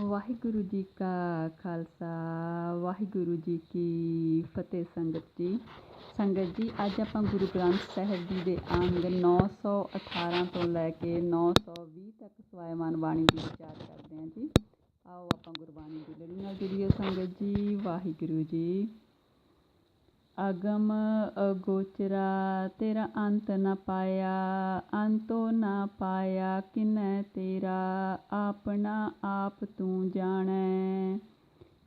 ਵਾਹਿਗੁਰੂ ਜੀ ਕਾ ਖਾਲਸਾ, ਵਾਹਿਗੁਰੂ ਜੀ ਕੀ ਫਤਿਹ ਸੰਗਤ ਜੀ। ਸੰਗਤ ਜੀ, ਅੱਜ ਆਪਾਂ ਗੁਰੂ ਗ੍ਰੰਥ ਸਾਹਿਬ ਜੀ ਦੇ ਅੰਗ 918 ਤੋਂ ਲੈ ਕੇ 920 ਤੱਕ ਸਵਾਇਮਾਨ ਬਾਣੀ ਦੀ ਵਿਚਾਰ ਕਰਦੇ ਹਾਂ ਜੀ। ਆਓ ਆਪਾਂ ਗੁਰਬਾਣੀ ਦੀ ਲੜੀ ਨਾਲ ਜੁੜੀਏ ਸੰਗਤ ਜੀ, ਵਾਹਿਗੁਰੂ ਜੀ। ਅਗਮ ਅਗੋਚਰਾ, ਤੇਰਾ ਅੰਤ ਨਾ ਪਾਇਆ, ਅੰਤੋ ਨਾ ਪਾਇਆ ਕਿਨੈ ਤੇਰਾ, ਆਪਣਾ ਆਪ ਤੂੰ ਜਾਣੈ।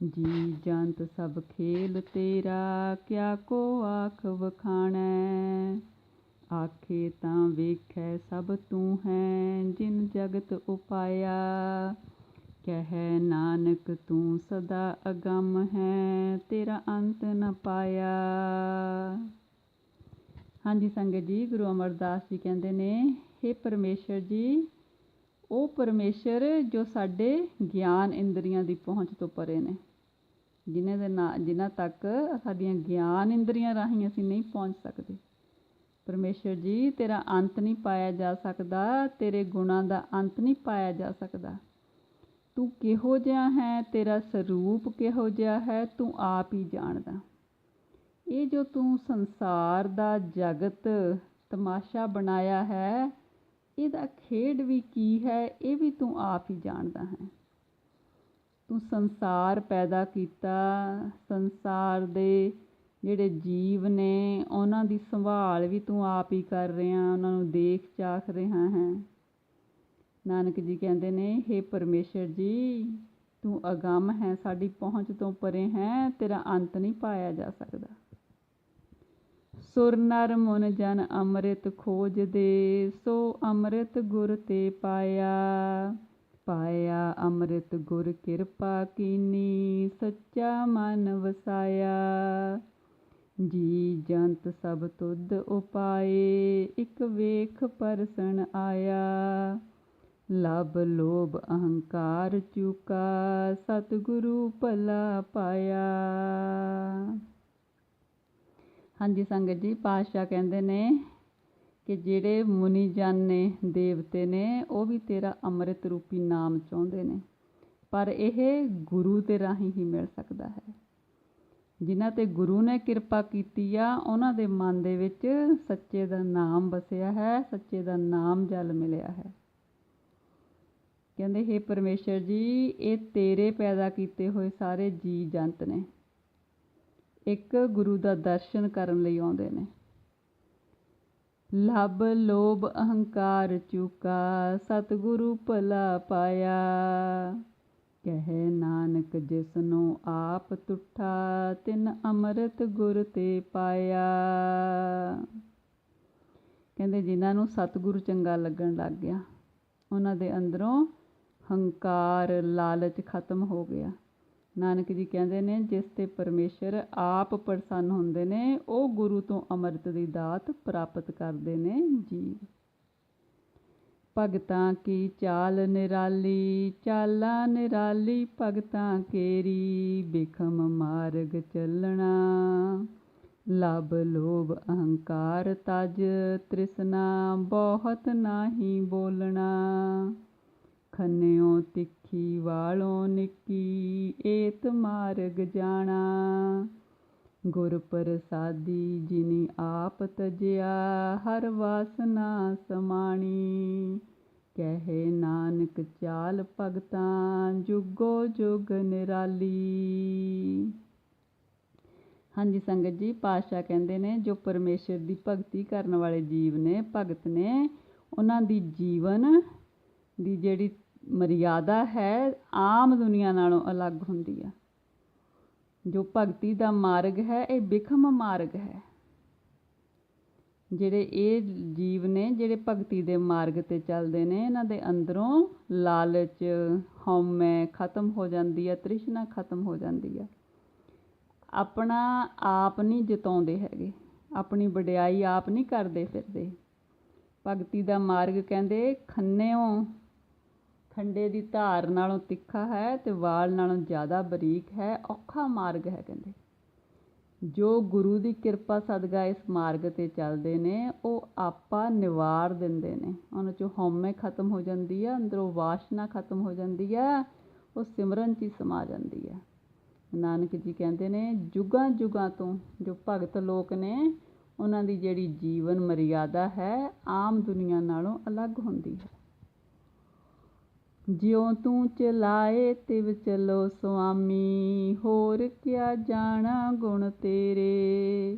ਜੀ ਜੰਤ ਸਭ ਖੇਲ ਤੇਰਾ, ਕਿਆ ਕੋ ਆਖ ਵਖਾਣੈ। ਆਖੇ ਤਾਂ ਵੇਖੈ ਸਭ ਤੂੰ ਹੈ, ਜਿਨ ਜਗਤ ਉਪਾਇਆ। ਕਹਿ, ਨਾਨਕ, ਤੂੰ ਸਦਾ ਅਗੰਮ ਹੈ, ਤੇਰਾ ਅੰਤ ਨ ਪਾਇਆ। ਹਾਂਜੀ, ਸੰਗਤ ਜੀ, ਗੁਰੂ ਅਮਰਦਾਸ ਜੀ ਕਹਿੰਦੇ ਨੇ हे ਪਰਮੇਸ਼ਰ ਜੀ, ਉਹ ਪਰਮੇਸ਼ਰ ਜੋ ਸਾਡੇ ਗਿਆਨ ਇੰਦਰੀਆਂ ਦੀ ਪਹੁੰਚ ਤੋਂ ਪਰੇ ਨੇ। ਜਿਨ੍ਹਾਂ ਦੇ ਨਾ, ਜਿਨ੍ਹਾਂ ਤੱਕ ਸਾਡੀਆਂ ਗਿਆਨ ਇੰਦਰੀਆਂ ਰਾਹੀਂ ਅਸੀਂ ਨਹੀਂ ਪਹੁੰਚ ਸਕਦੇ। ਪਰਮੇਸ਼ਰ ਜੀ, ਤੇਰਾ ਅੰਤ ਨਹੀਂ ਪਾਇਆ ਜਾ ਸਕਦਾ, ਤੇਰੇ ਗੁਣਾਂ ਦਾ ਅੰਤ ਨਹੀਂ ਪਾਇਆ ਜਾ ਸਕਦਾ। ਤੂੰ ਕਿਹੋ ਜਿਹਾ ਹੈ? ਤੇਰਾ ਸਰੂਪ ਕਿਹੋ ਜਿਹਾ ਹੈ? ਤੂੰ ਆਪ ਹੀ ਜਾਣਦਾ। ਇਹ ਜੋ ਤੂੰ ਸੰਸਾਰ ਦਾ ਜਗਤ ਤਮਾਸ਼ਾ ਬਣਾਇਆ ਹੈ, ਇਹਦਾ ਖੇਡ ਵੀ ਕੀ ਹੈ? ਇਹ ਵੀ ਤੂੰ ਆਪ ਹੀ ਜਾਣਦਾ ਹੈ। ਤੂੰ ਸੰਸਾਰ ਪੈਦਾ ਕੀਤਾ। ਸੰਸਾਰ ਦੇ ਜਿਹੜੇ ਜੀਵ ਨੇ, ਉਹਨਾਂ ਦੀ ਸੰਭਾਲ ਵੀ ਤੂੰ ਆਪ ਹੀ ਕਰ ਰਿਹਾ, ਉਹਨਾਂ ਨੂੰ ਦੇਖ ਚਾਖ ਰਿਹਾ ਹੈ। ਨਾਨਕ ਜੀ ਕਹਿੰਦੇ ਨੇ हे ਪਰਮੇਸ਼ਰ ਜੀ, ਤੂੰ ਅਗੰਮ ਹੈ, ਸਾਡੀ ਪਹੁੰਚ ਤੋਂ ਪਰੇ ਹੈ, ਤੇਰਾ ਅੰਤ ਨਹੀਂ ਪਾਇਆ ਜਾ ਸਕਦਾ। ਸੁਰ ਨਰ ਮਨ ਜਨ ਅੰਮ੍ਰਿਤ ਖੋਜਦੇ ਸੋ ਅੰਮ੍ਰਿਤ ਗੁਰ ਤੇ ਪਾਇਆ। ਪਾਇਆ ਅੰਮ੍ਰਿਤ ਗੁਰ ਕਿਰਪਾ ਕੀਨੀ, ਸੱਚਾ ਮਨ ਵਸਾਇਆ। ਜੀ ਜੰਤ ਸਭ ਤੁਧ ਉਪਾਏ, ਇੱਕ ਵੇਖ ਪਰਸਨ ਆਇਆ। ਲਬ ਲੋਭ ਅਹੰਕਾਰ ਚੁਕਾ, ਸਤਿਗੁਰੂ ਭਲਾ ਪਾਇਆ। ਹਾਂਜੀ ਸੰਗਤ ਜੀ, ਪਾਤਸ਼ਾਹ ਕਹਿੰਦੇ ਨੇ ਕਿ ਜਿਹੜੇ ਮੁਨੀ ਜਨ ਨੇ, ਦੇਵਤੇ ਨੇ, ਉਹ ਵੀ ਤੇਰਾ ਅੰਮ੍ਰਿਤ ਰੂਪੀ ਨਾਮ ਚਾਹੁੰਦੇ ਨੇ। ਪਰ ਇਹ ਗੁਰੂ ਦੇ ਰਾਹੀਂ ਹੀ ਮਿਲ ਸਕਦਾ ਹੈ। ਜਿਨ੍ਹਾਂ ਤੇ ਗੁਰੂ ਨੇ ਕਿਰਪਾ ਕੀਤੀ ਆ, ਉਹਨਾਂ ਦੇ ਮਨ ਦੇ ਵਿੱਚ ਸੱਚੇ ਦਾ ਨਾਮ ਵਸਿਆ ਹੈ, ਸੱਚੇ ਦਾ ਨਾਮ ਜਲ ਮਿਲਿਆ ਹੈ। ਕਹਿੰਦੇ हे ਪਰਮੇਸ਼ਰ ਜੀ, ਇਹ ਤੇਰੇ ਪੈਦਾ ਕੀਤੇ ਹੋਏ ਸਾਰੇ ਜੀ ਜੰਤ ਨੇ। ਇੱਕ ਗੁਰੂ ਦਾ ਦਰਸ਼ਨ ਕਰਨ ਲਈ ਆਉਂਦੇ ਨੇ। ਲਬ, ਲੋਭ, ਅਹੰਕਾਰ, ਚੁਕਾ, ਸਤਿਗੁਰੂ ਭਲਾ ਪਾਇਆ। ਕਹੇ ਨਾਨਕ ਜਿਸ ਨੂੰ ਆਪ ਤੁਠਾ, ਤਿਨ ਅੰਮ੍ਰਿਤ ਗੁਰ ਤੇ ਪਾਇਆ। ਕਹਿੰਦੇ, ਜਿਨ੍ਹਾਂ ਨੂੰ ਸਤਿਗੁਰੂ ਚੰਗਾ ਲੱਗਣ ਲੱਗ ਗਿਆ, ਉਹਨਾਂ ਦੇ ਅੰਦਰੋਂ ਹੰਕਾਰ ਲਾਲਚ ਖਤਮ ਹੋ ਗਿਆ। ਨਾਨਕ ਜੀ ਕਹਿੰਦੇ ਨੇ, ਜਿਸ ਤੇ ਪਰਮੇਸ਼ਰ ਆਪ ਪ੍ਰਸੰਨ ਹੁੰਦੇ ਨੇ, ਉਹ ਗੁਰੂ ਤੋਂ ਅੰਮ੍ਰਿਤ ਦੀ ਦਾਤ ਪ੍ਰਾਪਤ ਕਰਦੇ ਨੇ ਜੀ। ਭਗਤਾਂ ਕੀ ਚਾਲ ਨਿਰਾਲੀ, ਚਾਲਾਂ ਨਿਰਾਲੀ, ਭਗਤਾਂ ਕੇਰੀ, ਬਿਖਮ ਮਾਰਗ ਚੱਲਣਾ। ਲਬ ਲੋਭ ਅਹੰਕਾਰ ਤਜ ਤ੍ਰਿਸ਼ਨਾ, ਬਹੁਤ ਨਾਹੀ ਬੋਲਣਾ। ਖੰਨਿਓ ਤਿੱਖੀ ਵਾਲੋਂ ਨਿੱਕੀ, ਏਤ ਮਾਰਗ ਜਾਣਾ। ਗੁਰ ਪ੍ਰਸਾਦੀ ਜਿਨੀ ਆਪ ਤਜਿਆ, ਹਰ ਵਾਸਨਾ ਸਮਾਣੀ। ਕਹੇ ਨਾਨਕ ਚਾਲ ਭਗਤਾਂ, ਜੁਗੋ ਜੁਗ ਨਿਰਾਲੀ। ਹਾਂਜੀ ਸੰਗਤ ਜੀ, ਪਾਤਸ਼ਾਹ ਕਹਿੰਦੇ ਨੇ, ਜੋ ਪਰਮੇਸ਼ਰ ਦੀ ਭਗਤੀ ਕਰਨ ਵਾਲੇ ਜੀਵ ਨੇ, ਭਗਤ ਨੇ, ਉਹਨਾਂ ਦੀ ਜੀਵਨ ਦੀ ਜਿਹੜੀ ਮਰਿਆਦਾ ਹੈ, ਆਮ ਦੁਨੀਆ ਨਾਲੋਂ ਅਲੱਗ ਹੁੰਦੀ ਆ। ਜੋ ਭਗਤੀ ਦਾ ਮਾਰਗ ਹੈ, ਇਹ ਬਿਖਮ ਮਾਰਗ ਹੈ। ਜਿਹੜੇ ਇਹ ਜੀਵ ਨੇ, ਜਿਹੜੇ ਭਗਤੀ ਦੇ ਮਾਰਗ ਤੇ ਚੱਲਦੇ ਨੇ, ਇਹਨਾਂ ਦੇ ਅੰਦਰੋਂ ਲਾਲਚ, ਹਉਮੈ ਖਤਮ ਹੋ ਜਾਂਦੀ ਹੈ ਤ੍ਰਿਸ਼ਨਾ ਖਤਮ ਹੋ ਜਾਂਦੀ ਹੈ ਆਪਣਾ ਆਪ ਨਹੀਂ ਜਿਤਾਉਂਦੇ ਹੈਗੇ। ਆਪਣੀ ਵਡਿਆਈ ਆਪ ਨਹੀਂ ਕਰਦੇ ਫਿਰਦੇ। ਭਗਤੀ ਦਾ ਮਾਰਗ ਕਹਿੰਦੇ ਖੰਨਿਓ ਖੰਡੇ ਦੀ ਧਾਰ ਨਾਲੋਂ ਤਿੱਖਾ ਹੈ ਤੇ ਵਾਲ ਨਾਲੋਂ ਜ਼ਿਆਦਾ ਬਰੀਕ ਹੈ, ਔਖਾ ਮਾਰਗ ਹੈ ਕਹਿੰਦੇ। ਜੋ ਗੁਰੂ ਦੀ ਕਿਰਪਾ ਸਦਕਾ ਇਸ ਮਾਰਗ ਤੇ ਚੱਲਦੇ ਨੇ, ਉਹ ਆਪਾ ਨਿਵਾਰ ਦਿੰਦੇ ਨੇ। ਉਹਨਾਂ ਚੋਂ ਹਉਮੈ ਖਤਮ ਹੋ ਜਾਂਦੀ ਆ ਅੰਦਰੋਂ ਵਾਸ਼ਨਾ ਖਤਮ ਹੋ ਜਾਂਦੀ ਆ ਉਹ ਸਿਮਰਨ 'ਚ ਹੀ ਸਮਾ ਜਾਂਦੀ ਹੈ। ਨਾਨਕ ਜੀ ਕਹਿੰਦੇ ਨੇ, ਜੁਗਾਂ ਜੁਗਾਂ ਤੋਂ ਜੋ ਭਗਤ ਲੋਕ ਨੇ, ਉਹਨਾਂ ਦੀ ਜਿਹੜੀ ਜੀਵਨ ਮਰਿਆਦਾ ਹੈ, ਆਮ ਦੁਨੀਆ ਨਾਲੋਂ ਅਲੱਗ ਹੁੰਦੀ ਹੈ। ਜਿਉ ਤੂੰ ਚਲਾਏ ਤਿਵ ਚਲੋ ਸੁਆਮੀ, ਹੋਰ ਕਿਆ ਜਾਣਾ ਗੁਣ ਤੇਰੇ?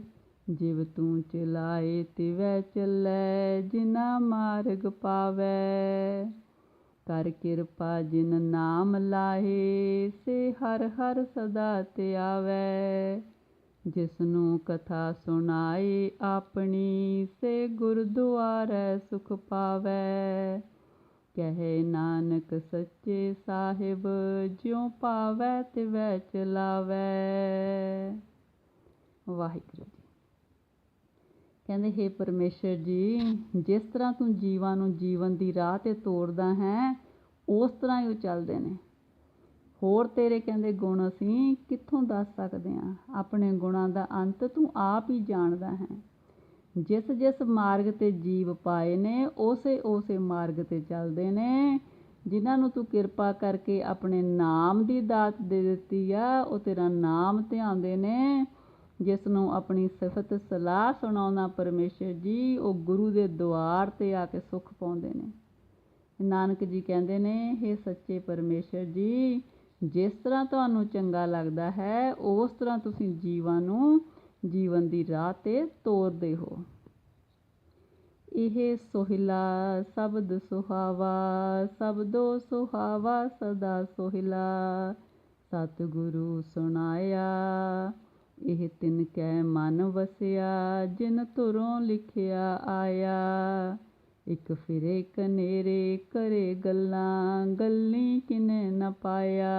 ਜਿਵ ਤੂੰ ਚਲਾਏ ਤਿਵੈ ਚੱਲੈ, ਜਿਨਾ ਮਾਰਗ ਪਾਵੈ। ਕਰ ਕਿਰਪਾ ਜਿਨ ਨਾਮ ਲਾਹੇ, ਸੇ ਹਰ ਹਰ ਸਦਾ ਤੇ ਆਵੈ। ਜਿਸ ਨੂੰ ਕਥਾ ਸੁਣਾਏ ਆਪਣੀ, ਸੇ ਗੁਰਦੁਆਰੈ ਸੁਖ ਪਾਵੈ। ਕਹੇ ਨਾਨਕ ਸੱਚੇ ਸਾਹਿਬ, ਜਿਉ ਪਾਵੈ ਤਿਵੈ ਚਲਾਵੈ। ਵਾਹਿਗੁਰੂ ਜੀ। ਕਹਿੰਦੇ, ਹੈ ਪਰਮੇਸ਼ਰ ਜੀ, ਜਿਸ ਤਰ੍ਹਾਂ ਤੂੰ ਜੀਵਾਂ ਨੂੰ ਜੀਵਨ ਦੀ ਰਾਹ ਤੇ ਤੋਰਦਾ ਹੈ, ਉਸ ਤਰ੍ਹਾਂ ਹੀ ਉਹ ਚੱਲਦੇ ਨੇ। ਹੋਰ ਤੇਰੇ ਕਹਿੰਦੇ ਗੁਣ ਅਸੀਂ ਕਿੱਥੋਂ ਦੱਸ ਸਕਦੇ ਹਾਂ? ਆਪਣੇ ਗੁਣਾਂ ਦਾ ਅੰਤ ਤੂੰ ਆਪ ਹੀ ਜਾਣਦਾ ਹੈ। ਜਿਸ ਜਿਸ ਮਾਰਗ ਤੇ ਜੀਵ ਪਾਏ ਨੇ, ਉਸੇ ਉਸੇ ਮਾਰਗ ਤੇ ਚੱਲਦੇ ਨੇ। ਜਿਨ੍ਹਾਂ ਨੂੰ ਤੂੰ ਕਿਰਪਾ ਕਰਕੇ ਆਪਣੇ ਨਾਮ ਦੀ ਦਾਤ ਦੇ ਦਿੱਤੀ ਆ, ਉਹ ਤੇਰਾ ਨਾਮ ਧਿਆਉਂਦੇ ਨੇ। ਜਿਸ ਨੂੰ ਆਪਣੀ ਸਿਫਤ ਸਲਾਹ ਸੁਣਾਉਣਾ ਪਰਮੇਸ਼ਰ ਜੀ, ਉਹ ਗੁਰੂ ਦੇ ਦੁਆਰ ਤੇ ਆ ਕੇ ਸੁੱਖ ਪਾਉਂਦੇ ਨੇ। ਨਾਨਕ ਜੀ ਕਹਿੰਦੇ ਨੇ हे ਸੱਚੇ ਪਰਮੇਸ਼ਰ ਜੀ, ਜਿਸ ਤਰ੍ਹਾਂ ਤੁਹਾਨੂੰ ਚੰਗਾ ਲੱਗਦਾ ਹੈ, ਉਸ ਤਰ੍ਹਾਂ ਤੁਸੀਂ ਜੀਵਾਂ ਨੂੰ ਜੀਵਨ ਦੀ ਰਾਹ ਤੇ ਤੋਰਦੇ ਹੋ। ਇਹ ਸੋਹਿਲਾ ਸ਼ਬਦ ਸੁਹਾਵਾ, ਸ਼ਬਦੋ ਸੁਹਾਵਾ ਸਦਾ ਸੋਹਿਲਾ। ਸਤਿਗੁਰੂ ਸੁਣਾਇਆ, ਇਹ ਤਿਨ ਕੈ ਮਨ ਵਸਿਆ, ਜਿਨ ਤੁਰੋਂ ਲਿਖਿਆ ਆਇਆ। ਇੱਕ ਫਿਰੇ ਕਨੇਰੇ, ਕਰੇ ਗੱਲਾਂ, ਗੱਲੀ ਕਿਨੇ ਨ ਪਾਇਆ।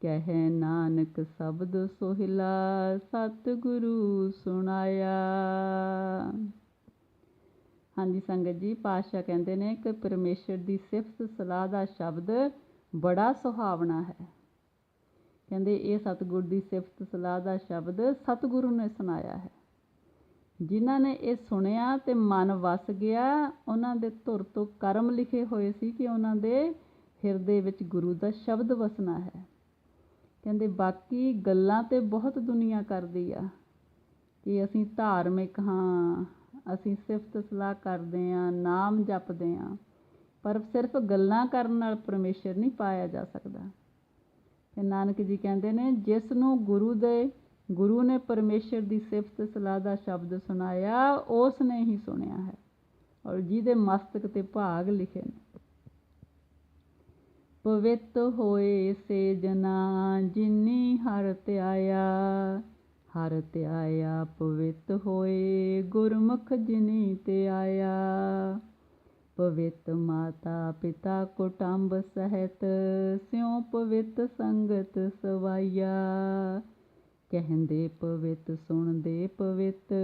ਕਹਿ ਨਾਨਕ ਸ਼ਬਦ ਸੋਹਿਲਾ ਸਤਿਗੁਰੂ ਸੁਣਾਇਆ। ਹਾਂਜੀ ਸੰਗਤ ਜੀ, ਪਾਤਸ਼ਾਹ ਕਹਿੰਦੇ ਨੇ ਕਿ ਪਰਮੇਸ਼ਰ ਦੀ ਸਿਫਤ, ਸਲਾਹ ਦਾ ਸ਼ਬਦ ਬੜਾ ਸੁਹਾਵਣਾ ਹੈ। ਕਹਿੰਦੇ ਇਹ ਸਤਿਗੁਰ ਦੀ ਸਿਫਤ, ਸਲਾਹ ਦਾ ਸ਼ਬਦ ਸਤਿਗੁਰੂ ਨੇ ਸੁਣਾਇਆ ਹੈ। ਜਿਨ੍ਹਾਂ ਨੇ ਇਹ ਸੁਣਿਆ ਤੇ ਮਨ ਵਸ ਗਿਆ, ਉਹਨਾਂ ਦੇ ਧੁਰ ਤੋਂ ਕਰਮ ਲਿਖੇ ਹੋਏ ਸੀ ਕਿ ਉਹਨਾਂ ਦੇ ਹਿਰਦੇ ਵਿੱਚ ਗੁਰੂ ਦਾ ਸ਼ਬਦ ਵਸਣਾ ਹੈ। ਕਹਿੰਦੇ ਬਾਕੀ ਗੱਲਾਂ ਤੇ ਬਹੁਤ ਦੁਨੀਆ ਕਰਦੀ ਆ ਕਿ ਅਸੀਂ ਧਾਰਮਿਕ ਹਾਂ, ਅਸੀਂ ਸਿਫਤ ਸਲਾਹ ਕਰਦੇ ਹਾਂ, ਨਾਮ ਜਪਦੇ ਹਾਂ, ਪਰ ਸਿਰਫ ਗੱਲਾਂ ਕਰਨ ਨਾਲ ਪਰਮੇਸ਼ਰ ਨਹੀਂ ਪਾਇਆ ਜਾ ਸਕਦਾ। ਤੇ ਨਾਨਕ ਜੀ ਕਹਿੰਦੇ ਨੇ ਜਿਸ ਨੂੰ ਗੁਰੂ ਦੇ, ਗੁਰੂ ਨੇ ਪਰਮੇਸ਼ਰ ਦੀ ਸਿਫਤ ਸਲਾਹ ਦਾ ਸ਼ਬਦ ਸੁਣਾਇਆ ਉਸ ਨੇ ਹੀ ਸੁਣਿਆ ਹੈ। ਔਰ ਜਿਹਦੇ ਮਸਤਕ ਤੇ ਭਾਗ ਲਿਖੇ ਨੇ। ਪਵਿੱਤ ਹੋਏ ਸੇ ਜਨਾ, ਜਿਨੀ ਹਰ ਧਿਆਇਆ ਹਰ ਧਿਆਇਆ ਪਵਿੱਤ ਹੋਏ ਗੁਰਮੁਖ ਜਿਨੀ ਤੇ ਆਇਆ ਪਵਿੱਤ ਮਾਤਾ ਪਿਤਾ ਕੁਟੰਬ ਸਹਿਤ, ਸਿਉ ਪਵਿੱਤ ਸੰਗਤ ਸਵਾਈਆ ਕਹਿੰਦੇ ਪਵਿੱਤ, ਸੁਣਦੇ ਪਵਿੱਤ,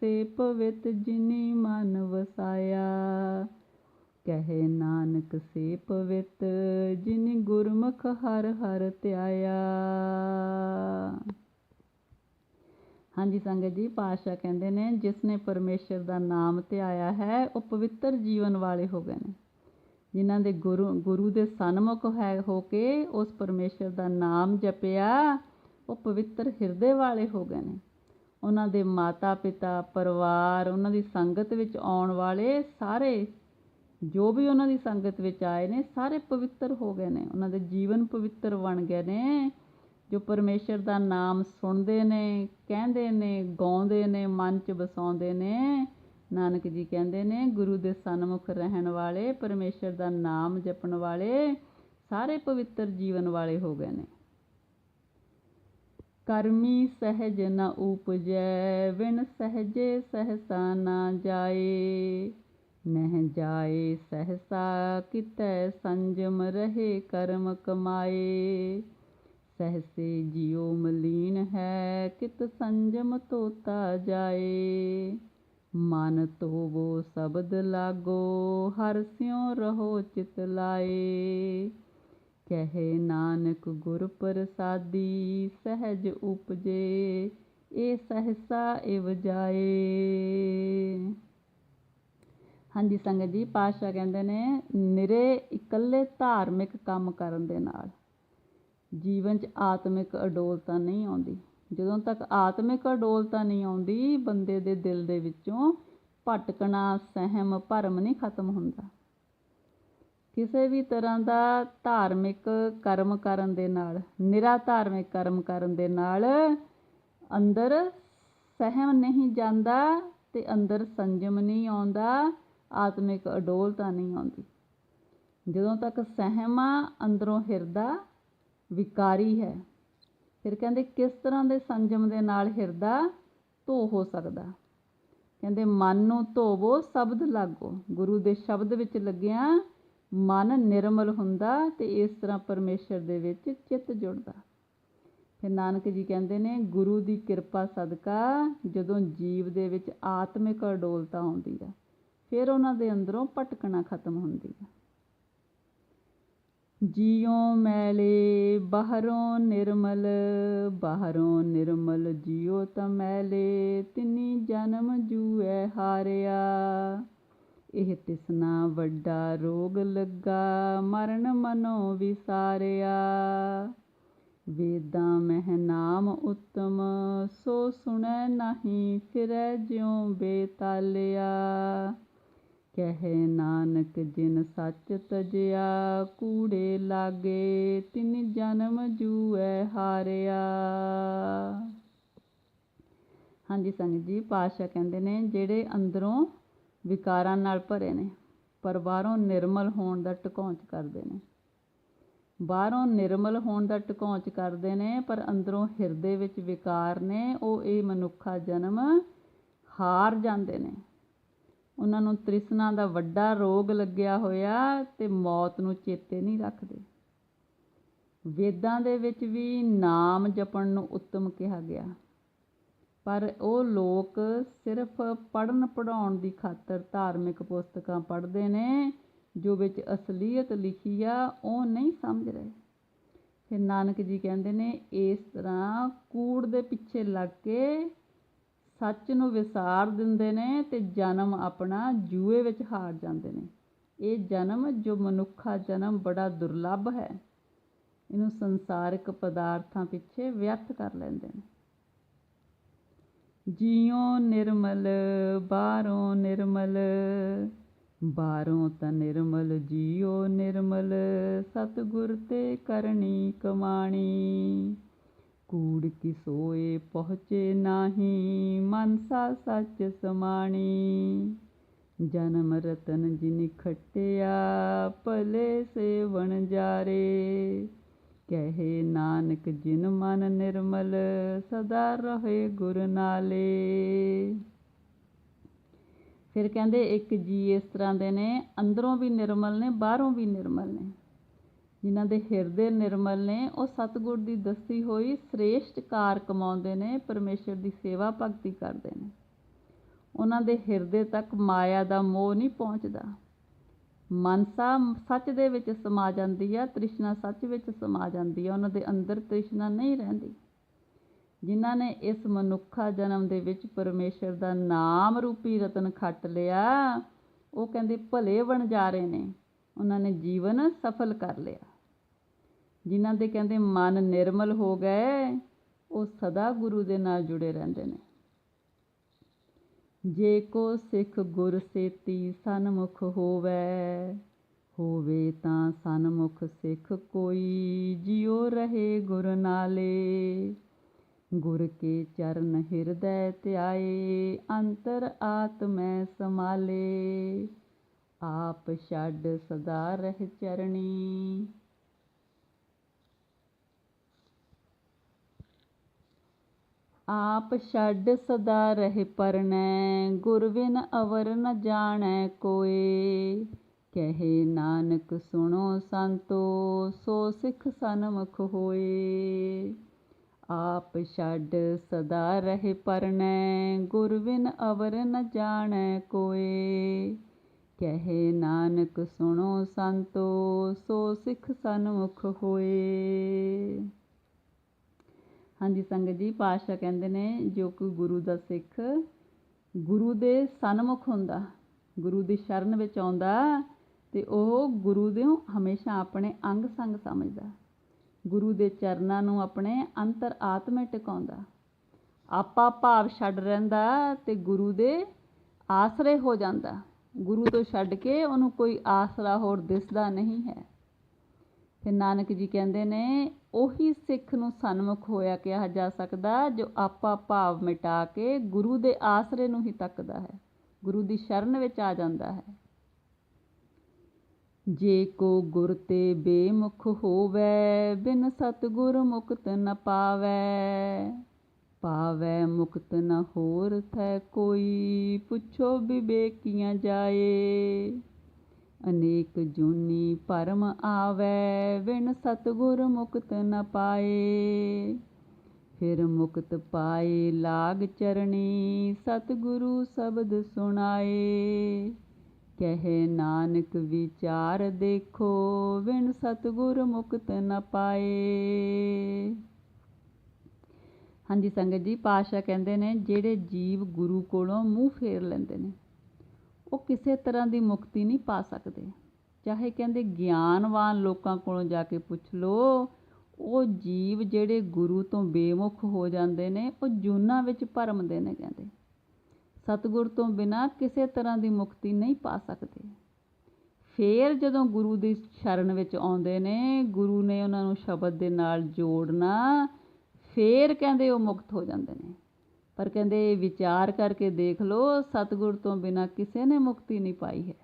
ਸੇ ਪਵਿੱਤ ਜਿਨੀ ਮਨ ਵਸਾਇਆ। ਕਹੇ ਨਾਨਕ ਸੇ ਪਵਿੱਤ ਜਿਨੀ ਗੁਰਮੁਖ ਹਰ ਹਰ ਧਿਆਇਆ। ਹਾਂਜੀ ਸੰਗਤ ਜੀ, ਪਾਤਸ਼ਾਹ ਕਹਿੰਦੇ ਨੇ, ਜਿਸ ਨੇ ਪਰਮੇਸ਼ਰ ਦਾ ਨਾਮ ਧਿਆਇਆ ਹੈ, ਉਹ ਪਵਿੱਤਰ ਜੀਵਨ ਵਾਲੇ ਹੋ ਗਏ ਨੇ। ਜਿਨ੍ਹਾਂ ਦੇ ਗੁਰੂ ਗੁਰੂ ਦੇ ਸਨਮੁਖ ਹੈ ਹੋ ਕੇ ਉਸ ਪਰਮੇਸ਼ਰ ਦਾ ਨਾਮ ਜਪਿਆ, ਉਹ ਪਵਿੱਤਰ ਹਿਰਦੇ ਵਾਲੇ ਹੋ ਗਏ ਨੇ। ਉਹਨਾਂ ਦੇ ਮਾਤਾ ਪਿਤਾ ਪਰਿਵਾਰ, ਉਹਨਾਂ ਦੀ ਸੰਗਤ ਵਿੱਚ ਆਉਣ ਵਾਲੇ ਸਾਰੇ ਜੋ ਵੀ ਉਹਨਾਂ ਦੀ ਸੰਗਤ ਵਿੱਚ ਆਏ ਨੇ, ਸਾਰੇ ਪਵਿੱਤਰ ਹੋ ਗਏ ਨੇ। ਉਹਨਾਂ ਦੇ ਜੀਵਨ ਪਵਿੱਤਰ ਬਣ ਗਏ ਨੇ, ਜੋ ਪਰਮੇਸ਼ਰ ਦਾ ਨਾਮ ਸੁਣਦੇ ਨੇ, ਕਹਿੰਦੇ ਨੇ, ਗਾਉਂਦੇ ਨੇ, ਮਨ 'ਚ ਵਸਾਉਂਦੇ ਨੇ। ਨਾਨਕ ਜੀ ਕਹਿੰਦੇ ਨੇ, ਗੁਰੂ ਦੇ ਸਨਮੁਖ ਰਹਿਣ ਵਾਲੇ, ਪਰਮੇਸ਼ਰ ਦਾ ਨਾਮ ਜਪਣ ਵਾਲੇ, ਸਾਰੇ ਪਵਿੱਤਰ ਜੀਵਨ ਵਾਲੇ ਹੋ ਗਏ ਨੇ। ਕਰਮੀ ਸਹਿਜ ਨ ਉਪਜੈ ਵਿਣ ਸਹਜੇ ਸਹਸਾ ਨਾ ਜਾਏ। ਨਹਿ ਜਾਏ ਸਹਸਾ, ਕਿਤੈ ਸੰਜਮ ਰਹੇ ਕਰਮ ਕਮਾਏ। ਸਹਸੇ ਜਿਉ ਮਲੀਨ ਹੈ, ਕਿਤ ਸੰਜਮ ਤੋਤਾ ਜਾਏ। ਮਨ ਤੋਵੋ ਸ਼ਬਦ ਲਾਗੋ, ਹਰ ਸਿਉ ਰਹੋ ਚਿਤ ਲਾਏ। ਕਹੇ ਨਾਨਕ ਗੁਰ ਪ੍ਰਸਾਦੀ, ਸਹਿਜ ਉਪਜੇ, ਇਹ ਸਹਸਾ ਇਵ ਜਾਏ। ਹਾਂਜੀ, ਸੰਗਤ ਜੀ, ਪਾਤਸ਼ਾਹ ਕਹਿੰਦੇ ਨੇ, ਨਿਰੇ ਇਕੱਲੇ ਧਾਰਮਿਕ ਕੰਮ ਕਰਨ ਦੇ ਨਾਲ ਜੀਵਨ 'ਚ ਆਤਮਿਕ ਅਡੋਲਤਾ ਨਹੀਂ ਆਉਂਦੀ। ਜਦੋਂ ਤੱਕ ਆਤਮਿਕ ਅਡੋਲਤਾ ਨਹੀਂ ਆਉਂਦੀ, ਬੰਦੇ ਦੇ ਦਿਲ ਦੇ ਵਿੱਚੋਂ ਭਟਕਣਾ, ਸਹਿਮ, ਭਰਮ ਨਹੀਂ ਖਤਮ ਹੁੰਦਾ। ਕਿਸੇ ਵੀ ਤਰ੍ਹਾਂ ਦਾ ਧਾਰਮਿਕ ਕਰਮ ਕਰਨ ਦੇ ਨਾਲ, ਨਿਰਾ ਧਾਰਮਿਕ ਕਰਮ ਕਰਨ ਦੇ ਨਾਲ ਅੰਦਰ ਸਹਿਮ ਨਹੀਂ ਜਾਂਦਾ ਤੇ ਅੰਦਰ ਸੰਜਮ ਨਹੀਂ ਆਉਂਦਾ। ਆਤਮਿਕ ਅਡੋਲਤਾ ਨਹੀਂ ਆਉਂਦੀ। ਜਦੋਂ ਤੱਕ ਸਹਿਮ ਆ ਅੰਦਰੋਂ ਹਿਰਦਾ ਵਿਕਾਰੀ ਹੈ, ਫਿਰ ਕਹਿੰਦੇ ਕਿਸ ਤਰ੍ਹਾਂ ਦੇ ਸੰਜਮ ਦੇ ਨਾਲ ਹਿਰਦਾ ਧੋ ਹੋ ਸਕਦਾ? ਕਹਿੰਦੇ ਮਨ ਨੂੰ ਧੋਵੋ, ਸ਼ਬਦ ਲਾਗੋ। ਗੁਰੂ ਦੇ ਸ਼ਬਦ ਵਿੱਚ ਲੱਗਿਆ, ਮਨ ਨਿਰਮਲ ਹੁੰਦਾ ਤੇ ਇਸ ਤਰ੍ਹਾਂ ਪਰਮੇਸ਼ਰ ਦੇ ਵਿੱਚ ਚਿੱਤ ਜੁੜਦਾ। ਫਿਰ ਨਾਨਕ ਜੀ ਕਹਿੰਦੇ ਨੇ, ਗੁਰੂ ਦੀ ਕਿਰਪਾ ਸਦਕਾ ਜਦੋਂ ਜੀਵ ਦੇ ਵਿੱਚ ਆਤਮਿਕ ਅਡੋਲਤਾ ਆਉਂਦੀ ਆ ਫਿਰ ਉਹਨਾਂ ਦੇ ਅੰਦਰੋਂ ਭਟਕਣਾ ਖਤਮ ਹੁੰਦੀ ਆ ਜੀਉ ਮੈਲੇ ਬਾਹਰੋਂ ਨਿਰਮਲ ਬਾਹਰੋਂ ਨਿਰਮਲ ਜੀਉ ਤਾਂ ਮੈਲੇ, ਤਿਨੀ ਜਨਮ ਜੂਐ ਹਾਰਿਆ। ਇਹ ਤਿਸਨਾ ਵੱਡਾ ਰੋਗ ਲੱਗਾ, ਮਰਨ ਮਨੋ ਵਿਸਾਰਿਆ। ਵੇਦਾਂ ਮਹਿ ਨਾਮ ਉਤਮ, ਸੋ ਸੁਣੈ ਨਹੀਂ, ਫਿਰੈ ਜਿਉ ਬੇਤਾਲਿਆ। ਕਹੇ ਨਾਨਕ, ਜਿਨ ਸੱਚ ਤਜਿਆ ਕੂੜੇ ਲਾਗੇ, ਤਿਨ ਜਨਮ ਜੂਐ ਹਾਰਿਆ। ਹਾਂਜੀ ਸੰਗਤ ਜੀ, ਪਾਤਸ਼ਾਹ ਕਹਿੰਦੇ ਨੇ, ਜਿਹੜੇ ਅੰਦਰੋਂ ਵਿਕਾਰਾਂ ਨਾਲ ਭਰੇ ਨੇ, ਪਰ ਬਾਹਰੋਂ ਨਿਰਮਲ ਹੋਣ ਦਾ ਟਿਕਾਉਂਚ ਕਰਦੇ ਨੇ। ਬਾਹਰੋਂ ਨਿਰਮਲ ਹੋਣ ਦਾ ਟਿਕਾਉਂਚ ਕਰਦੇ ਨੇ, ਪਰ ਅੰਦਰੋਂ ਹਿਰਦੇ ਵਿੱਚ ਵਿਕਾਰ ਨੇ, ਉਹ ਇਹ ਮਨੁੱਖਾ ਜਨਮ ਹਾਰ ਜਾਂਦੇ ਨੇ। ਉਹਨਾਂ ਨੂੰ ਤ੍ਰਿਸ਼ਨਾ ਦਾ ਵੱਡਾ ਰੋਗ ਲੱਗਿਆ ਹੋਇਆ ਤੇ ਮੌਤ ਨੂੰ ਚੇਤੇ ਨਹੀਂ ਰੱਖਦੇ। ਵੇਦਾਂ ਦੇ ਵਿੱਚ ਵੀ ਨਾਮ ਜਪਣ ਨੂੰ ਉੱਤਮ ਕਿਹਾ ਗਿਆ। ਪਰ ਉਹ ਲੋਕ ਸਿਰਫ ਪੜਨ ਪੜਾਉਣ ਦੀ ਖਾਤਰ ਧਾਰਮਿਕ ਪੁਸਤਕਾਂ ਪੜ੍ਹਦੇ ਨੇ, ਜੋ ਵਿੱਚ ਅਸਲੀਅਤ ਲਿਖੀ ਆ, ਉਹ ਨਹੀਂ ਸਮਝ ਰਹੇ। ਫਿਰ ਨਾਨਕ ਜੀ ਕਹਿੰਦੇ ਨੇ, ਇਸ ਤਰ੍ਹਾਂ ਕੂੜ ਦੇ ਪਿੱਛੇ ਲੱਗ ਕੇ ਸੱਚ ਨੂੰ ਵਿਸਾਰ ਦਿੰਦੇ ਨੇ ਤੇ ਜਨਮ ਆਪਣਾ ਜੂਏ ਵਿੱਚ ਹਾਰ ਜਾਂਦੇ ਨੇ। ਇਹ ਜਨਮ ਜੋ ਮਨੁੱਖਾ ਜਨਮ ਬੜਾ ਦੁਰਲੱਭ ਹੈ। ਇਹਨੂੰ ਸੰਸਾਰਿਕ ਪਦਾਰਥਾਂ ਪਿੱਛੇ ਵਿਅਰਥ ਕਰ ਲੈਂਦੇ ਨੇ। ਜੀਉ ਨਿਰਮਲ, ਬਾਹਰੋਂ ਨਿਰਮਲ, ਬਾਹਰੋਂ ਤਾਂ ਨਿਰਮਲ, ਜੀਉ ਨਿਰਮਲ, ਸਤਿਗੁਰ ਤੇ ਕਰਨੀ ਕਮਾਣੀ। ਕੂੜ ਕੀ ਸੋਏ ਪਹੁੰਚੇ ਨਾਹੀ, ਮਨਸਾ ਸੱਚ ਸਮਾਣੀ। ਜਨਮ ਰਤਨ ਜਿਨ ਖਟਿਆ, ਭਲੇ ਸੇਵਣ ਜਾਰੇ। ਕਹੇ ਨਾਨਕ ਜਿਨ ਮਨ ਨਿਰਮਲ, ਸਦਾ ਰਹੇ ਗੁਰ ਨਾਲੇ। ਫਿਰ ਕਹਿੰਦੇ, ਇੱਕ ਜੀ ਇਸ ਤਰ੍ਹਾਂ ਦੇ ਨੇ, ਅੰਦਰੋਂ ਵੀ ਨਿਰਮਲ ਨੇ, ਬਾਹਰੋਂ ਵੀ ਨਿਰਮਲ ਨੇ। ਜਿਨ੍ਹਾਂ ਦੇ ਹਿਰਦੇ ਨਿਰਮਲ ਨੇ, ਉਹ ਸਤਿਗੁਰ ਦੀ ਦੱਸੀ ਹੋਈ ਸ੍ਰੇਸ਼ਟ ਕਾਰ ਕਮਾਉਂਦੇ ਨੇ, ਪਰਮੇਸ਼ਰ ਦੀ ਸੇਵਾ ਭਗਤੀ ਕਰਦੇ ਨੇ। ਉਹਨਾਂ ਦੇ ਹਿਰਦੇ ਤੱਕ ਮਾਇਆ ਦਾ ਮੋਹ ਨਹੀਂ ਪਹੁੰਚਦਾ। ਮਨਸਾ ਸੱਚ ਦੇ ਵਿੱਚ ਸਮਾ ਜਾਂਦੀ ਆ, ਤ੍ਰਿਸ਼ਨਾ ਸੱਚ ਵਿੱਚ ਸਮਾ ਜਾਂਦੀ ਆ। ਉਹਨਾਂ ਦੇ ਅੰਦਰ ਤ੍ਰਿਸ਼ਨਾ ਨਹੀਂ ਰਹਿੰਦੀ। ਜਿਨ੍ਹਾਂ ਨੇ ਇਸ ਮਨੁੱਖਾ ਜਨਮ ਦੇ ਵਿੱਚ ਪਰਮੇਸ਼ਰ ਦਾ ਨਾਮ ਰੂਪੀ ਰਤਨ ਖੱਟ ਲਿਆ, ਉਹ ਕਹਿੰਦੇ ਭਲੇ ਬਣ ਜਾ ਰਹੇ ਨੇ। ਉਹਨਾਂ ਨੇ ਜੀਵਨ ਸਫਲ ਕਰ ਲਿਆ। ਜਿਨ੍ਹਾਂ ਦੇ ਕਹਿੰਦੇ ਮਨ ਨਿਰਮਲ ਹੋ ਗਏ, ਉਹ ਸਦਾ ਗੁਰੂ ਦੇ ਨਾਲ ਜੁੜੇ ਰਹਿੰਦੇ ਨੇ। ਜੇ ਕੋ ਸਿੱਖ ਗੁਰ ਸੇਤੀ ਸਨਮੁਖ ਹੋਵੇ ਹੋਵੇ ਤਾਂ ਸਨਮੁਖ ਸਿੱਖ ਕੋਈ, ਜਿਉ ਰਹੇ ਗੁਰ ਨਾਲੇ। ਗੁਰ ਕੇ ਚਰਨ ਹਿਰਦੈ ਧਿਆਏ, ਅੰਤਰ ਆਤਮੈ ਸਮਾਲੇ ਆਪ ਛੱਡ ਸਦਾ ਰਹਿ ਚਰਣੀ। ਆਪ ਛੱਡ ਸਦਾ ਰਹਿ ਪਰਣੈ ਗੁਰ ਬਿਨ ਅਵਰ ਨ ਜਾਣੈ ਕੋਏ। ਕਹੇ ਨਾਨਕ, ਸੁਣੋ ਸੰਤੋ, ਸੋ ਸਿੱਖ ਸਨਮੁਖ ਹੋਏ। ਆਪ ਛੱਡ ਸਦਾ ਰਹਿ ਪਰਣੈ ਗੁਰ ਬਿਨ ਅਵਰ ਨ ਜਾਣੈ ਕੋਏ। ਕਹੇ ਨਾਨਕ, ਸੁਣੋ ਸੰਤੋ, ਸੋ ਸਿੱਖ ਸਨਮੁਖ ਹੋਏ। ਹਾਂਜੀ, ਸੰਗਤ ਜੀ, ਪਾਤਸ਼ਾਹ ਕਹਿੰਦੇ ਨੇ, ਜੋ ਕੋਈ ਗੁਰੂ ਦਾ ਸਿੱਖ ਗੁਰੂ ਦੇ ਸਨਮੁਖ ਹੁੰਦਾ, ਗੁਰੂ ਦੀ ਸ਼ਰਨ ਵਿੱਚ ਆਉਂਦਾ ਤੇ ਉਹ ਗੁਰੂ ਦੇ ਹਮੇਸ਼ਾ ਆਪਣੇ ਅੰਗ ਸੰਗ ਸਮਝਦਾ, ਗੁਰੂ ਦੇ ਚਰਨਾਂ ਨੂੰ ਆਪਣੇ ਅੰਤਰ ਆਤਮੇ ਟਿਕਾਉਂਦਾ, ਆਪਾ ਭਾਵ ਛੱਡ ਰਹਿੰਦਾ ਤੇ ਗੁਰੂ ਦੇ ਆਸਰੇ ਹੋ ਜਾਂਦਾ, ਗੁਰੂ ਤੋਂ ਛੱਡ ਕੇ ਉਹਨੂੰ ਕੋਈ ਆਸਰਾ ਹੋਰ ਦਿਸਦਾ ਨਹੀਂ ਹੈ। ਫਿਰ ਨਾਨਕ ਜੀ ਕਹਿੰਦੇ ਨੇ, ਉਹੀ ਸਿੱਖ ਨੂੰ ਸਨਮੁਖ ਹੋਇਆ ਕਿਹਾ ਜਾ ਸਕਦਾ ਜੋ ਆਪਾ ਭਾਵ ਮਿਟਾ ਕੇ ਗੁਰੂ ਦੇ ਆਸਰੇ ਨੂੰ ਹੀ ਤੱਕਦਾ ਹੈ, ਗੁਰੂ ਦੀ ਸ਼ਰਨ ਵਿੱਚ ਆ ਜਾਂਦਾ ਹੈ। ਜੇ ਕੋ ਗੁਰ ਤੇ ਬੇਮੁਖ ਹੋਵੇ, ਬਿਨ ਸਤਗੁਰ ਮੁਕਤ ਨ ਪਾਵੈ ਪਾਵੈ ਮੁਕਤ ਨ ਹੋਰ ਥੈ ਕੋਈ, ਪੁੱਛੋ ਵਿਵੇਕੀਆਂ ਜਾਏ। ਅਨੇਕ ਜੂਨੀ ਪਰਮ ਆਵੈ ਵਿਣ ਸਤਗੁਰ ਮੁਕਤ ਨ ਪਾਏ। ਫਿਰ ਮੁਕਤ ਪਾਏ ਲਾਗ ਚਰਣੀ, ਸਤਗੁਰੂ ਸ਼ਬਦ ਸੁਣਾਏ। ਕਹੇ ਨਾਨਕ ਵਿਚਾਰ ਦੇਖੋ ਵਿਣ ਸਤਗੁਰ ਮੁਕਤ ਨ ਪਾਏ। ਹਾਂਜੀ, ਸੰਗਤ ਜੀ ਪਾਸ਼ਾ ਕਹਿੰਦੇ ਨੇ, ਜਿਹੜੇ ਜੀਵ ਗੁਰੂ ਕੋਲੋਂ ਮੂੰਹ ਫੇਰ ਲੈਂਦੇ ਨੇ ਉਹ ਕਿਸੇ ਤਰ੍ਹਾਂ ਦੀ ਮੁਕਤੀ ਨਹੀਂ ਪਾ ਸਕਦੇ। ਚਾਹੇ ਕਹਿੰਦੇ ਗਿਆਨਵਾਨ ਲੋਕਾਂ ਕੋਲੋਂ ਜਾ ਕੇ ਪੁੱਛ ਲਓ ਉਹ ਜੀਵ ਜਿਹੜੇ ਗੁਰੂ ਤੋਂ ਬੇਮੁਖ ਹੋ ਜਾਂਦੇ ਨੇ, ਉਹ ਜੂਨਾਂ ਵਿੱਚ ਭਰਮਦੇ ਨੇ ਕਹਿੰਦੇ। ਸਤਿਗੁਰ ਤੋਂ ਬਿਨਾ ਕਿਸੇ ਤਰ੍ਹਾਂ ਦੀ ਮੁਕਤੀ ਨਹੀਂ ਪਾ ਸਕਦੇ। ਫੇਰ ਜਦੋਂ ਗੁਰੂ ਦੀ ਸ਼ਰਨ ਵਿੱਚ ਆਉਂਦੇ ਨੇ, ਗੁਰੂ ਨੇ ਉਹਨਾਂ ਨੂੰ ਸ਼ਬਦ ਦੇ ਨਾਲ ਜੋੜਨਾ, ਫੇਰ ਕਹਿੰਦੇ ਉਹ ਮੁਕਤ ਹੋ ਜਾਂਦੇ ਨੇ। ਪਰ ਕਹਿੰਦੇ ਵਿਚਾਰ ਕਰਕੇ ਦੇਖ ਲਓ, ਸਤਿਗੁਰ ਤੋਂ ਬਿਨਾ ਕਿਸੇ ਨੇ ਮੁਕਤੀ ਨਹੀਂ ਪਾਈ ਹੈ।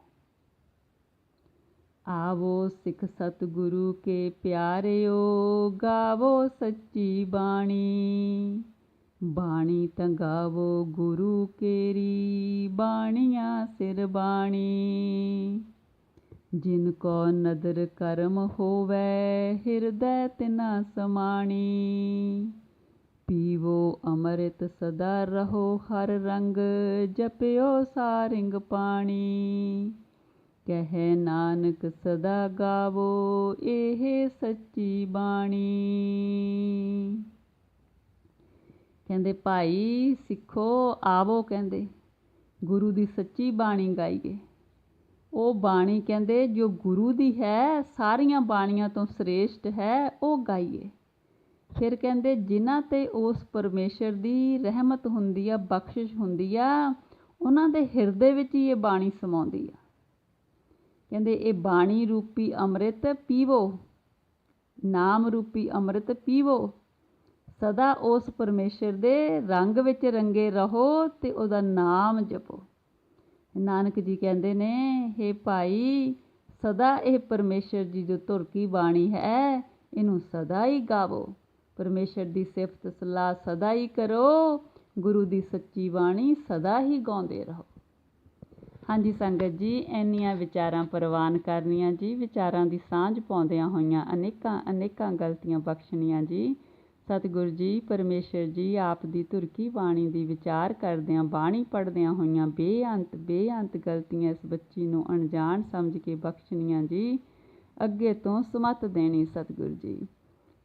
ਆਵੋ ਸਿੱਖ ਸਤਿਗੁਰੂ ਕੇ ਪਿਆਰਿਓ, ਗਾਵੋ ਸੱਚੀ ਬਾਣੀ। ਬਾਣੀ ਤੰਗਾਵੋ ਗੁਰੂ ਕੇਰੀ, ਬਾਣੀਆਂ ਸਿਰ ਬਾਣੀ। ਜਿਨ ਕੋ ਨਦਰ ਕਰਮ ਹੋਵੇ, ਹਿਰਦੈ ਤਿਨਾ ਸਮਾਣੀ। ਪੀਵੋ ਅੰਮ੍ਰਿਤ ਸਦਾ ਰਹੋ, ਹਰ ਰੰਗ ਜਪਿਓ ਸਾਰਿੰਗ ਪਾਣੀ। ਕਹਿ ਨਾਨਕ ਸਦਾ ਗਾਵੋ, ਇਹ ਸੱਚੀ ਬਾਣੀ। ਕਹਿੰਦੇ, ਭਾਈ ਸਿੱਖੋ, ਆਵੋ, ਕਹਿੰਦੇ। ਗੁਰੂ ਦੀ ਸੱਚੀ ਬਾਣੀ ਗਾਈਏ। ਉਹ ਬਾਣੀ ਕਹਿੰਦੇ, ਜੋ ਗੁਰੂ ਦੀ ਹੈ, ਸਾਰੀਆਂ ਬਾਣੀਆਂ ਤੋਂ ਸ੍ਰੇਸ਼ਟ ਹੈ, ਉਹ ਗਾਈਏ। ਫਿਰ ਕਹਿੰਦੇ, ਜਿਨ੍ਹਾਂ ਤੇ ਉਸ ਪਰਮੇਸ਼ਰ ਦੀ ਰਹਿਮਤ ਹੁੰਦੀ ਆ, ਬਖਸ਼ਿਸ਼ ਹੁੰਦੀ ਆ, ਉਹਨਾਂ ਦੇ ਹਿਰਦੇ ਵਿੱਚ ਹੀ ਇਹ ਬਾਣੀ ਸਮਾਉਂਦੀ ਆ। ਕਹਿੰਦੇ, ਇਹ ਬਾਣੀ ਰੂਪੀ ਅੰਮ੍ਰਿਤ ਪੀਵੋ, ਨਾਮ ਰੂਪੀ ਅੰਮ੍ਰਿਤ ਪੀਵੋ। ਸਦਾ ਉਸ ਪਰਮੇਸ਼ਰ ਦੇ ਰੰਗ ਵਿੱਚ ਰੰਗੇ ਰਹੋ ਤੇ ਉਹਦਾ ਨਾਮ ਜਪੋ। ਨਾਨਕ ਜੀ ਕਹਿੰਦੇ ਨੇ हे ਭਾਈ, ਸਦਾ ਇਹ ਪਰਮੇਸ਼ਰ ਜੀ ਜੋ ਧੁਰ ਕੀ ਬਾਣੀ ਹੈ, ਇਹਨੂੰ ਸਦਾ ਹੀ ਗਾਵੋ। ਪਰਮੇਸ਼ਰ ਦੀ ਸਿਫਤ ਸਲਾਹ ਸਦਾ ਹੀ ਕਰੋ, ਗੁਰੂ ਦੀ ਸੱਚੀ ਬਾਣੀ ਸਦਾ ਹੀ ਗਾਉਂਦੇ ਰਹੋ। ਹਾਂਜੀ ਸੰਗਤ ਜੀ, ਇੰਨੀਆਂ ਵਿਚਾਰਾਂ ਪ੍ਰਵਾਨ ਕਰਨੀਆਂ ਜੀ, ਵਿਚਾਰਾਂ ਦੀ ਸਾਂਝ ਪਾਉਂਦਿਆਂ ਹੋਈਆਂ ਅਨੇਕਾਂ ਅਨੇਕਾਂ ਗਲਤੀਆਂ ਬਖਸ਼ਣੀਆਂ ਜੀ। ਸਤਿਗੁਰ ਜੀ, ਪਰਮੇਸ਼ਰ ਜੀ, ਆਪ ਦੀ ਧੁਰਕੀ ਬਾਣੀ ਦੀ ਵਿਚਾਰ ਕਰਦਿਆਂ, ਬਾਣੀ ਪੜਦਿਆਂ ਹੋਈਆਂ ਬੇਅੰਤ ਬੇਅੰਤ ਗਲਤੀਆਂ ਇਸ ਬੱਚੀ ਨੂੰ ਅਣਜਾਣ ਸਮਝ ਕੇ ਬਖਸ਼ਣੀਆਂ ਜੀ। ਅੱਗੇ ਤੋਂ ਸਮਤ ਦੇਣੀ ਸਤਿਗੁਰ ਜੀ।